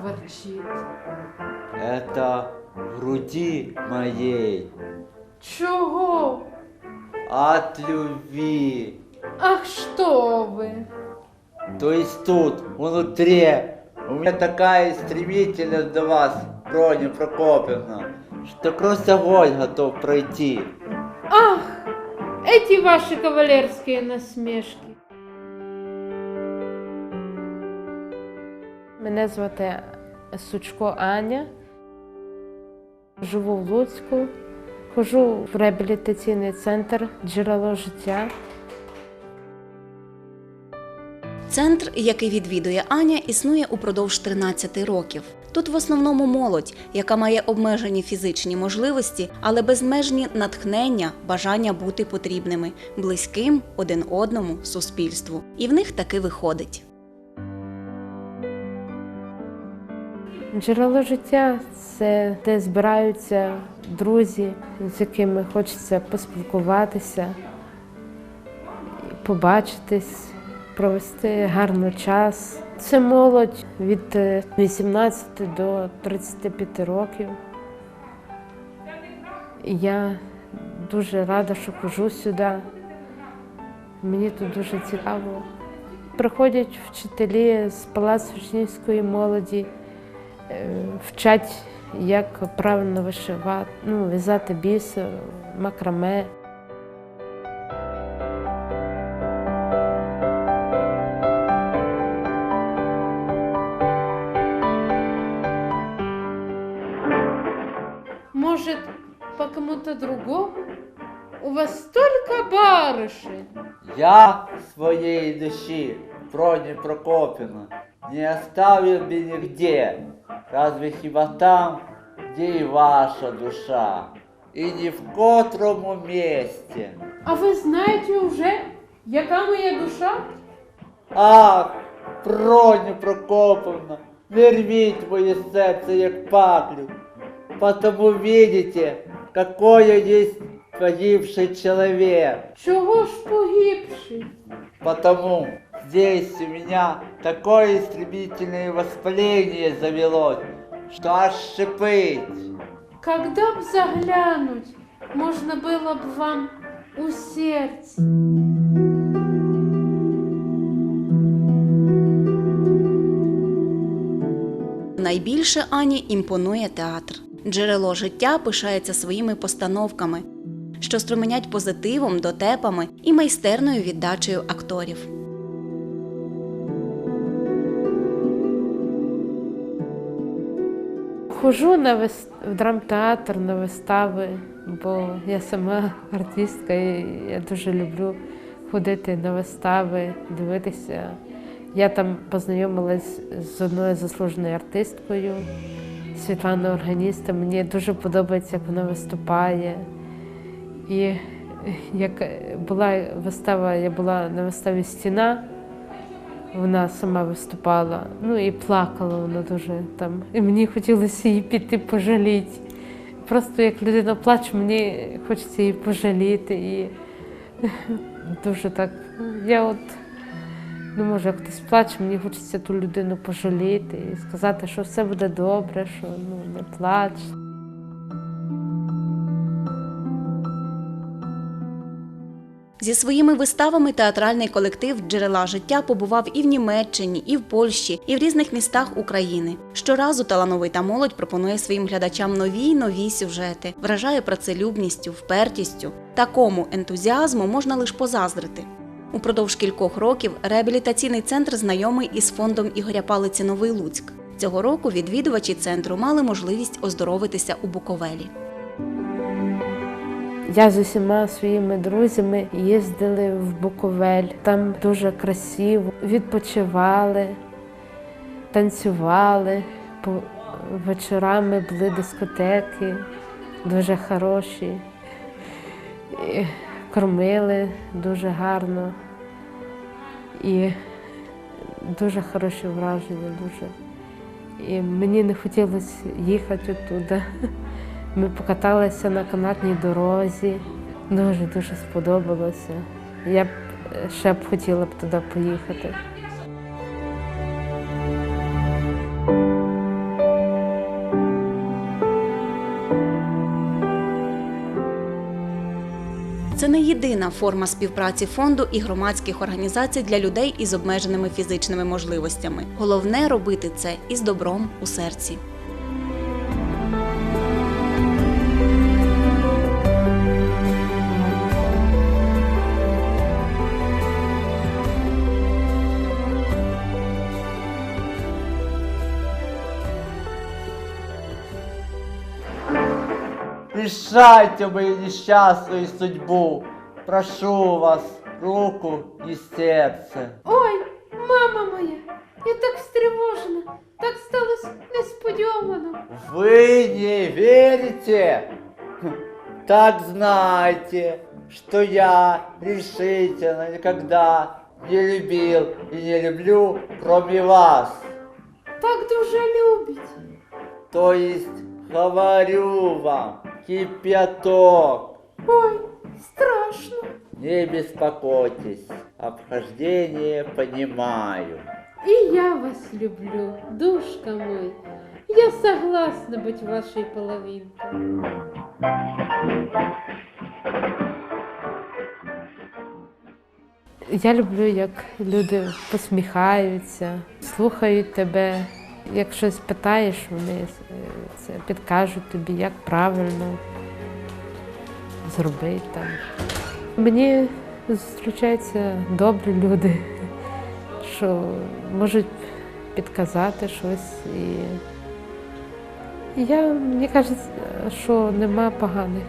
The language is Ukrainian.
кварчит. Это в груди моей Чого? от любви. Ах, що ви? То есть тут, внутри, у меня такая стремительность до вас, Броня Прокопьевна, что просто огонь готов пройти. Ах, эти ваши кавалерские насмешки. Мене звати Сучко Аня. Живу в Луцьку. Хожу в реабілітаційний центр Джерело життя. Центр, який відвідує Аня, існує упродовж 13 років. Тут в основному молодь, яка має обмежені фізичні можливості, але безмежні натхнення, бажання бути потрібними, близьким один одному, суспільству. І в них таки виходить. Джерело життя це де збираються друзі, з якими хочеться поспілкуватися, побачитись, провести гарний час. Це молодь від е, 18 до 35 років. Я дуже рада, що хожу сюди. Мені тут дуже цікаво. Приходять вчителі з Палацу учнівської молоді е, вчать, як правильно вишивати, ну, в'язати бісер, макраме. Может, по кому-то другому? У вас столько барышень. Я своей души, Броня Прокопьевна, не оставил бы нигде, разве хіба там, где и ваша душа, и ни в котрому месте. А ви знаєте вже, яка моя душа? Ах, Броню Прокоповна, не рвіть моє серце, як паклю, потому видите, какое есть погибший человек. Чого ж погибший? Потому здесь у меня такое стремительное воспаление завелось, что аж шипить. Когда б заглянуть, можна було б вам у серце. Найбільше Ані імпонує театр. Джерело життя пишається своїми постановками, що струменять позитивом, дотепами і майстерною віддачею акторів. Хожу на вис... в драмтеатр на вистави, бо я сама артистка і я дуже люблю ходити на вистави, дивитися. Я там познайомилась з одною заслуженою артисткою Світланою Органістом. Мені дуже подобається, як вона виступає. І як була вистава, я була на виставі Стіна, вона сама виступала, ну і плакала вона дуже там. І мені хотілося її піти пожаліти. Просто як людина плаче, мені хочеться її пожаліти. І дуже так. Я от не можу, як хтось плаче, мені хочеться ту людину пожаліти і сказати, що все буде добре, що ну, не плач. Зі своїми виставами театральний колектив Джерела життя побував і в Німеччині, і в Польщі, і в різних містах України. Щоразу талановита молодь пропонує своїм глядачам нові й нові сюжети, вражає працелюбністю, впертістю. Такому ентузіазму можна лише позаздрити. Упродовж кількох років реабілітаційний центр знайомий із фондом Ігоря Палиці Новий Луцьк. Цього року відвідувачі центру мали можливість оздоровитися у Буковелі. Я з усіма своїми друзями їздили в Буковель. Там дуже красиво, відпочивали, танцювали. По вечорами були дискотеки, дуже хороші. І кормили дуже гарно. І дуже хороші враження, дуже. І мені не хотілося їхати оттуда. Ми покаталися на канатній дорозі, дуже-дуже сподобалося. Я б е, ще б хотіла б туди поїхати. Це не єдина форма співпраці фонду і громадських організацій для людей із обмеженими фізичними можливостями. Головне робити це із добром у серці. Решайте мою несчастную судьбу. Прошу вас, руку и сердце. Ой, мама моя, я так встревожена, так сталося несподівано. Вы не верите? Так знайте, что я решительно никогда не любил и не люблю, кроме вас. Так дуже любить. То есть, говорю вам, кипяток. Ой, страшно. Не беспокойтесь, обхождение понимаю. И я вас люблю, душка мой. Я согласна быть вашей половинкой. Я люблю, як люди посміхаються, слухають тебе. Як щось питаєш, вони е, це підкажуть тобі, як правильно зробити там. Мені зустрічаються добрі люди, що можуть підказати щось. І я, мені кажеться, що нема поганих.